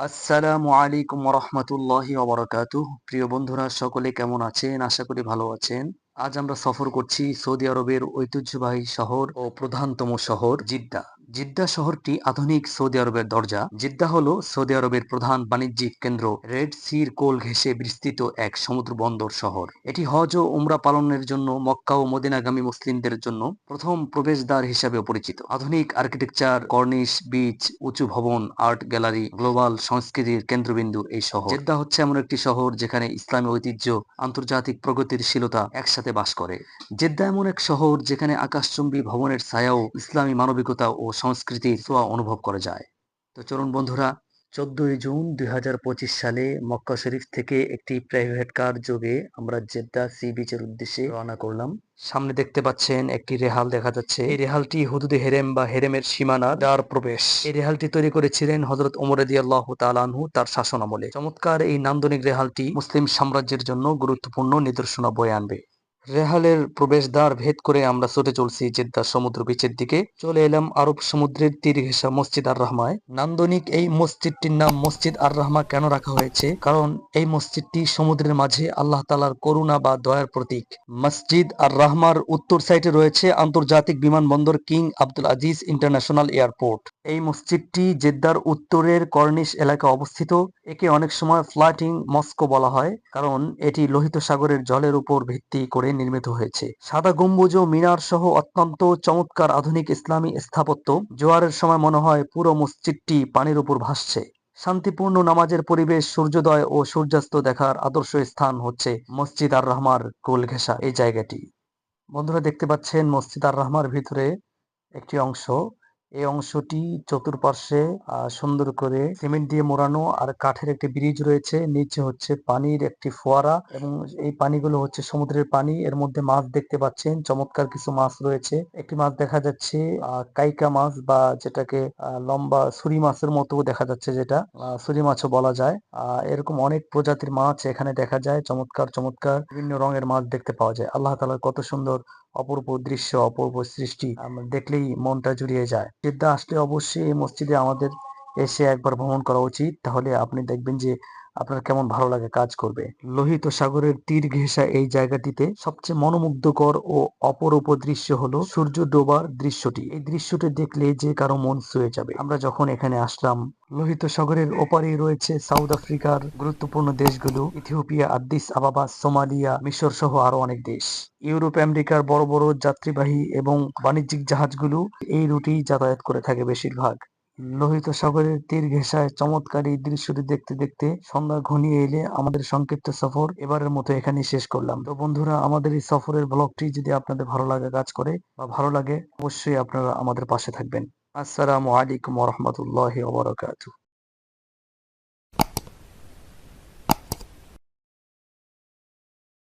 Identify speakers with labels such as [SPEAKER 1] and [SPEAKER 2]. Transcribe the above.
[SPEAKER 1] আসসালামু আলাইকুম রহমতুল্লাহি ওবরাকাতুহ। প্রিয় বন্ধুরা, সকলে কেমন আছেন? আশা করি ভালো আছেন। আজ আমরা সফর করছি সৌদি আরবের ঐতিহ্যবাহী শহর ও প্রধানতম শহর জিদ্দা জিদ্দা শহরটি আধুনিক সৌদি আরবের দরজা। জিদ্দা হল সৌদি আরবের প্রধান বাণিজ্যিক কেন্দ্র। রেড সির কোল ঘেঁষে বিস্তৃত এক সমুদ্র বন্দর শহর। এটি হজ ও উমরা পালনের জন্য মক্কা ও মদিনাগামী মুসলিমদের জন্য প্রথম প্রবেশদ্বার হিসাবে পরিচিত। আধুনিক আর্কিটেকচার, কর্নিশ, বিচ, উঁচু ভবন, আর্ট গ্যালারি, গ্লোবাল সংস্কৃতির কেন্দ্রবিন্দু এই শহর। জেদ্দা হচ্ছে এমন একটি শহর যেখানে ইসলামী ঐতিহ্য, আন্তর্জাতিক প্রগতিশীলতা একসাথে বাস করে। জেদ্দা এমন এক শহর যেখানে আকাশচুম্বী ভবনের ছায়াও ইসলামী মানবিকতা ও সংস্কৃতির ছোঁয়া অনুভব করা যায়। তো চলুন বন্ধুরা, চোদ্দই জুন দুই হাজার পঁচিশ সালে মক্কা শরীফ থেকে একটি প্রাইভেট কার যোগে আমরা জেদ্দা সি বিচের উদ্দেশ্যে রওনা করলাম। সামনে দেখতে পাচ্ছেন একটি রেহাল দেখা যাচ্ছে। এই রেহালটি হুদুদে হেরেম বা হেরেমের সীমানা দ্বার প্রবেশ। এই রেহালটি তৈরি করেছিলেন হজরত ওমরদি আল্লাহ তালানহু তার শাসন আমলে। চমৎকার এই নান্দনিক রেহালটি মুসলিম সাম্রাজ্যের জন্য গুরুত্বপূর্ণ নিদর্শনা বয়ে আনবে। রেহালের প্রবেশদ্বার ভেদ করে আমরা ছুটে চলছি জেদ্দা সমুদ্র বিচের দিকে। চলে এলাম আরব সমুদ্রের তীর ঘেঁষা মসজিদ আর রহমায় নান্দনিক এই মসজিদটির নাম মসজিদ আর রহমা কেন রাখা হয়েছে? কারণ এই মসজিদটি সমুদ্রের মাঝে আল্লাহ তালার করুণা বা দয়ার প্রতীক। মসজিদ আর রহমার উত্তর সাইডে রয়েছে আন্তর্জাতিক বিমানবন্দর King Abdul Aziz international airport. এই মসজিদটি জেদ্দার উত্তরের কর্নিশ এলাকায় অবস্থিত। একে অনেক সময় ফ্লাটিং মস্কো বলা হয়, কারণ এটি লোহিত সাগরের জলের উপর ভিত্তি করে নির্মিত হয়েছে। সাদা গম্বুজ ও মিনার সহ অত্যন্ত চমৎকার আধুনিক ইসলামী স্থাপত্য। জোয়ারের সময় মনে হয় পুরো মসজিদটি পানির উপর ভাসছে। শান্তিপূর্ণ নামাজের পরিবেশ, সূর্যোদয় ও সূর্যাস্ত দেখার আদর্শ স্থান হচ্ছে মসজিদ আর রহমার গোল ঘেঁষা এই জায়গাটি। বন্ধুরা, দেখতে পাচ্ছেন মসজিদ আর রহমার ভিতরে একটি অংশ। এই অংশটি চতুর্পার্শ্বে সুন্দর করে সিমেন্ট দিয়ে মোড়ানো আর কাঠের একটি ব্রিজ রয়েছে। নিচে হচ্ছে পানির একটি ফোয়ারা এবং এই পানিগুলো হচ্ছে সমুদ্রের পানি। এর মধ্যে মাছ দেখতে পাচ্ছেন। চমৎকার কিছু মাছ রয়েছে। একটি মাছ দেখা যাচ্ছে কাইকা মাছ বা যেটাকে লম্বা সুরি মাছের মতো দেখা যাচ্ছে যেটা সুরি মাছও বলা যায়। এরকম অনেক প্রজাতির মাছ এখানে দেখা যায়। চমৎকার চমৎকার। বিভিন্ন রঙের মাছ দেখতে পাওয়া যায়। আল্লাহ তালার কত সুন্দর অপূর্ব দৃশ্য, অপূর্ব সৃষ্টি দেখলেই মনটা জুড়িয়ে যায়। জেদ্দা আসলে অবশ্যই এই মসজিদে আমাদের এসে একবার ভ্রমণ করা উচিত। তাহলে আপনি দেখবেন যে আপনার কেমন ভালো লাগে কাজ করবে? লোহিত সাগরের তীর ঘেঁষা এই জায়গাটিতে সবচেয়ে মনোমুগ্ধকর ও অপরূপ দৃশ্য হলো সূর্য ডোবার দৃশ্যটি। এই দৃশ্যটি দেখলে যে কারও মন ছুঁয়ে যাবে। আমরা যখন এখানে আসলাম, লোহিত সাগরের ওপারে রয়েছে সাউথ আফ্রিকার গুরুত্বপূর্ণ দেশগুলো, ইথিওপিয়া, আদিস আবাবা, সোমালিয়া, মিশর সহ আরও অনেক দেশ। ইউরোপ, আমেরিকার বড় বড় যাত্রীবাহী এবং বাণিজ্যিক জাহাজগুলো এই রুটেই যাতায়াত করে থাকে বেশিরভাগ। লোহিত সাগরের তীর ঘেঁষায় চমৎকার এই দৃশ্যটি দেখতে দেখতে সন্ধ্যা ঘনিয়ে এলে আমাদের সংক্ষিপ্ত সফর এবারের মতো এখানেই শেষ করলাম। তো বন্ধুরা, আমাদের এই সফরের ব্লগটি যদি আপনাদের ভালো লাগে কাজ করে বা ভালো লাগে, অবশ্যই আপনারা আমাদের পাশে থাকবেন। আসসালামু আলাইকুম রহমতুল্লাহ ওবরাকাতু